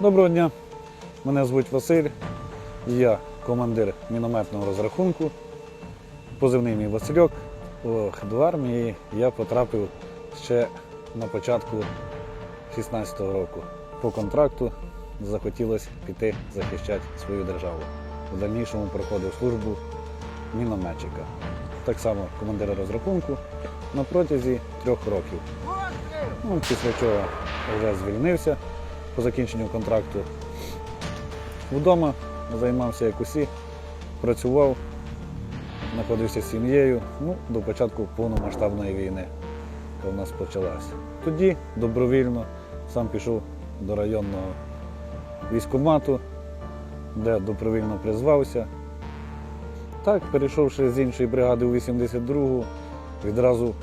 Доброго дня, мене звуть Василь, я командир мінометного розрахунку, позивний мій Васильок. До армії я потрапив ще на початку 16-го року. По контракту захотілося піти захищати свою державу. У дальнішому проходив службу мінометчика, так само командира розрахунку на протязі трьох років. Ну, після чого вже звільнився по закінченню контракту. Вдома займався як усі, працював, знаходився з сім'єю ну, до початку повномасштабної війни, яка в нас почалася. Тоді добровільно сам пішов до районного військкомату, де добровільно призвався. Так, перейшовши з іншої бригади у 82-гу, відразу,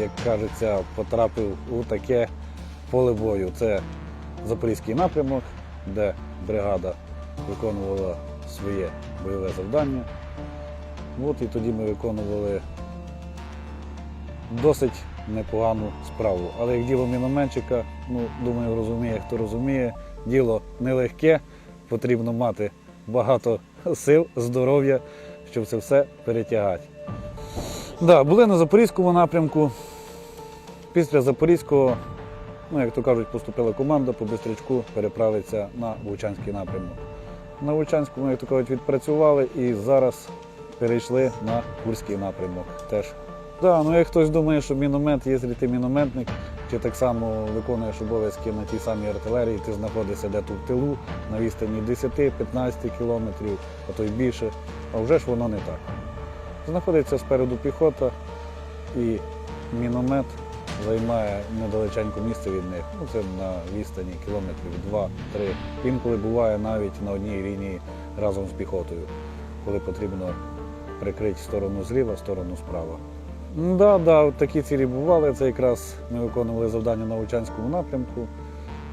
як кажеться, потрапив у таке поле бою. Це Запорізький напрямок, де бригада виконувала своє бойове завдання. От і тоді ми виконували досить непогану справу. Але як діло мінометчика, ну, думаю, розуміє, хто розуміє, діло нелегке, потрібно мати багато сил, здоров'я, щоб це все перетягати. Да, були на Запорізькому напрямку. Після Запорізького Ну, як то кажуть, поступила команда по Бистрячку переправитися на Вовчанський напрямок. На Вовчанському, як то кажуть, відпрацювали і зараз перейшли на Курський напрямок теж. Да, ну як хтось думає, що міномет, якщо ти мінометник, чи так само виконуєш обов'язки на тій самій артилерії, ти знаходишся де-то в тилу на відстані 10-15 кілометрів, а то й більше. А вже ж воно не так. Знаходиться спереду піхота і міномет займає недалеченько місце від них. Ну, це на відстані кілометрів 2-3. Інколи буває навіть на одній лінії разом з піхотою, коли потрібно прикрити сторону зліва, сторону справа. Да, да, такі цілі бували. Це якраз ми виконували завдання на Лучанському напрямку.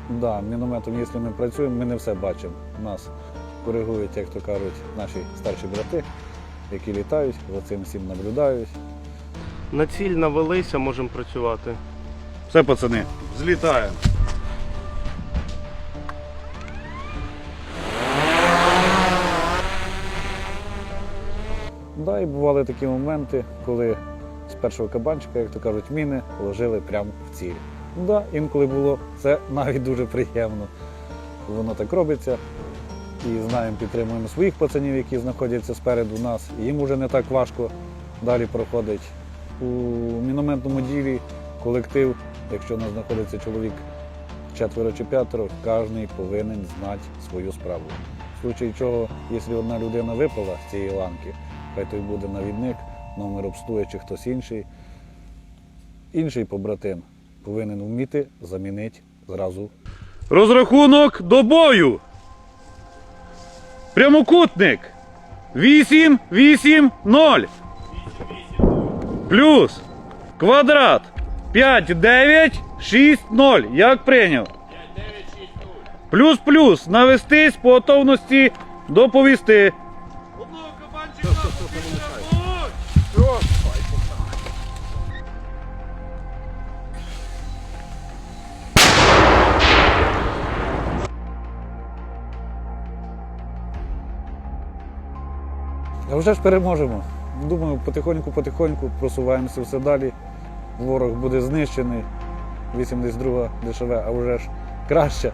Да, мінометом, якщо ми працюємо, ми не все бачимо. Нас коригують, як то кажуть, наші старші брати, які літають, за цим всім наблюдають. На ціль навелися, можемо працювати. Все, пацани, злітаємо. Да, і бували такі моменти, коли з першого кабанчика, як то кажуть, міни ложили прямо в ціль. Да, інколи було це навіть дуже приємно. Воно так робиться. І знаємо, підтримуємо своїх пацанів, які знаходяться спереду нас. Їм вже не так важко далі проходить. У мінометному ділі колектив, якщо у нас знаходиться чоловік четверо чи п'ятеро, кожен повинен знати свою справу. В случаї чого, якщо одна людина випала з цієї ланки, хай той буде навідник, номер обстує чи хтось інший. Інший побратим повинен вміти замінити зразу. Розрахунок до бою. Прямокутник. 8, 8, 0. Плюс. Квадрат. 5, 9, 6, 0. Як прийняв? Плюс, плюс. Навестись по готовності доповісти. А вже ж переможемо. Думаю, потихоньку-потихоньку просуваємося все далі. Ворог буде знищений. 82 дешеве, а вже ж краще.